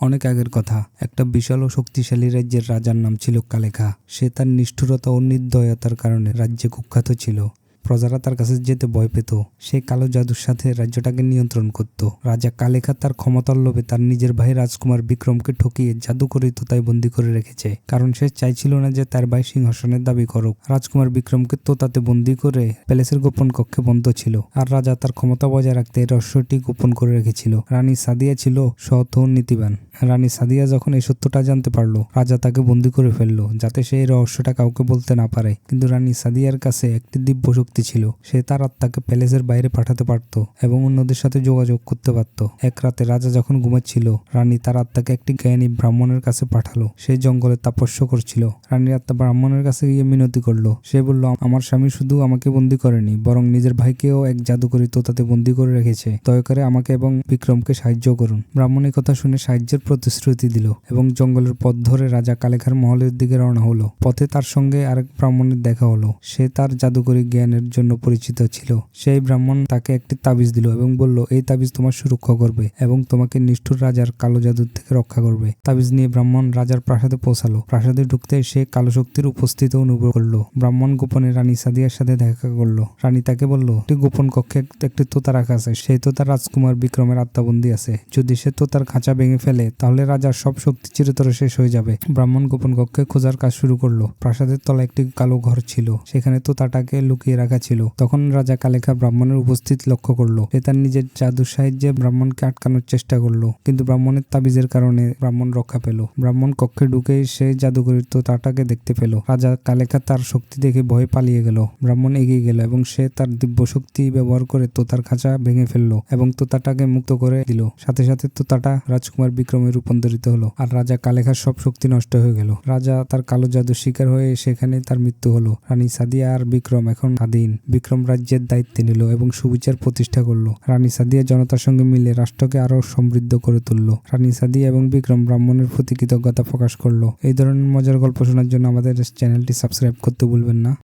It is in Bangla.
অনেক আগের কথা। একটা বিশাল ও শক্তিশালী রাজ্যের রাজার নাম ছিল কালেখা। সে তার নিষ্ঠুরতা ও নির্দয়তার কারণে রাজ্যে কুখ্যাত ছিল। প্রজারা তার কাছে যেতে ভয় পেত। সে কালো জাদুর সাথে রাজ্যটাকে নিয়ন্ত্রণ করত। রাজা কালেখা তার ক্ষমতার লোভে তার নিজের ভাই রাজকুমার বিক্রমকে ঠকিয়ে জাদু করে তোতায় বন্দি করে রেখেছে। কারণ সে চাইছিল না যে তার ভাই সিংহাসনের দাবি করুক। রাজকুমার বিক্রমকে তোতাতে বন্দি করে প্যালেসের গোপন কক্ষে বন্ধ ছিল আর রাজা তার ক্ষমতা বজায় রাখতে রহস্যটি গোপন করে রেখেছিল। রানী সাদিয়া ছিল সৎ ও নীতিবান। রানী সাদিয়া যখন এই সত্যটা জানতে পারল, রাজা তাকে বন্দি করে ফেলল যাতে সে এই রহস্যটা কাউকে বলতে না পারে। কিন্তু রানী সাদিয়ার কাছে একটি দিব্য শক্তি ছিল। সে তার আত্মাকে প্যালেসের বাইরে পাঠাতে পারত এবং অন্যদের সাথে যোগাযোগ করতে পারত। এক রাতে রাজা যখন ঘুমাচ্ছিল, রানী তার আত্মাকে একটি জ্ঞানী ব্রাহ্মণের কাছে পাঠালো। সে জঙ্গলে তাপস্য করছিল। রানীর আত্মা ব্রাহ্মণের কাছে গিয়ে মিনতি করল। সে বলল, আমার স্বামী শুধু আমাকে বন্দি করেনি, বরং নিজের ভাইকেও এক জাদুকরি তোতাতে বন্দি করে রেখেছে। দয়া করে আমাকে এবং বিক্রমকে সাহায্য করুন। ব্রাহ্মণ এই কথা শুনে সাহায্যের প্রতিশ্রুতি দিল এবং জঙ্গলের পথ ধরে রাজা কালেখার মহলের দিকে রওনা হলো। পথে তার সঙ্গে আরেক ব্রাহ্মণের দেখা হলো। সে তার জাদুকরি জ্ঞানের জন্য পরিচিত ছিল। সেই ব্রাহ্মণ তাকে একটি তাবিজ দিল এবং বলল, এই তাবিজ তোমার সুরক্ষা করবে এবং তোমাকে নিষ্ঠুর রাজার কালো জাদুর থেকে রক্ষা করবে। তাবিজ নিয়ে ব্রাহ্মণ রাজার প্রাসাদে পৌঁছালো। প্রাসাদে ঢুকতে সে কালো শক্তির উপস্থিত অনুভব করল। ব্রাহ্মণ গোপনে রানী সাদিয়ার সাথে দেখা করল। রানী তাকে বলল, একটি গোপন কক্ষে একটি তোতা রাখা আছে। সেই তোতা রাজকুমার বিক্রমের আত্মাবন্দি আছে। যদি সে তোতার খাঁচা ভেঙে ফেলে, তাহলে রাজার সব শক্তি চিরতরে শেষ হয়ে যাবে। ব্রাহ্মণ গোপন কক্ষে খোঁজার কাজ শুরু করল। প্রাসাদের তলায় একটি কালো ঘর ছিল। সেখানে তোতাটাকে লুকিয়ে রাখা ছিল। তখন রাজা কালেখা ব্রাহ্মণের উপস্থিত লক্ষ্য করল। সে তার নিজের জাদুর সাহায্যে ব্রাহ্মণকে আটকানোর চেষ্টা করল। কিন্তু ব্রাহ্মণের তাবিজের কারণে ব্রাহ্মণ রক্ষা পেল। ব্রাহ্মণ কক্ষে ঢুকে সে জাদুকরীর তোতাটাকে দেখতে পেল। রাজা কালেখা তার শক্তি দেখে ভয়ে পালিয়ে গেল। ব্রাহ্মণ এগিয়ে গেল এবং সে তার দিব্য শক্তি ব্যবহার করে তোতার খাঁচা ভেঙে ফেলল এবং তোতাটাকে মুক্ত করে দিল। সাথে সাথে তোতাটা রাজকুমার বিক্রমে রূপান্তরিত হলো আর রাজা কালেখার সব শক্তি নষ্ট হয়ে গেল। রাজা তার কালো জাদুর শিকার হয়ে সেখানে তার মৃত্যু হলো। রানী সাদিয়া আর বিক্রম এখন স্বাধীন বিক্রম রাজ্যের দায়িত্ব নিল এবং সুবিচার প্রতিষ্ঠা করল। রানী সাদিয়া জনতার সঙ্গে মিলে রাষ্ট্রকে আরও সমৃদ্ধ করে তুললো। রানী সাদিয়া এবং বিক্রম ব্রাহ্মণের প্রতি কৃতজ্ঞতা প্রকাশ করল। এই ধরনের মজার গল্প শোনার জন্য আমাদের চ্যানেলটি সাবস্ক্রাইব করতে ভুলবেন না।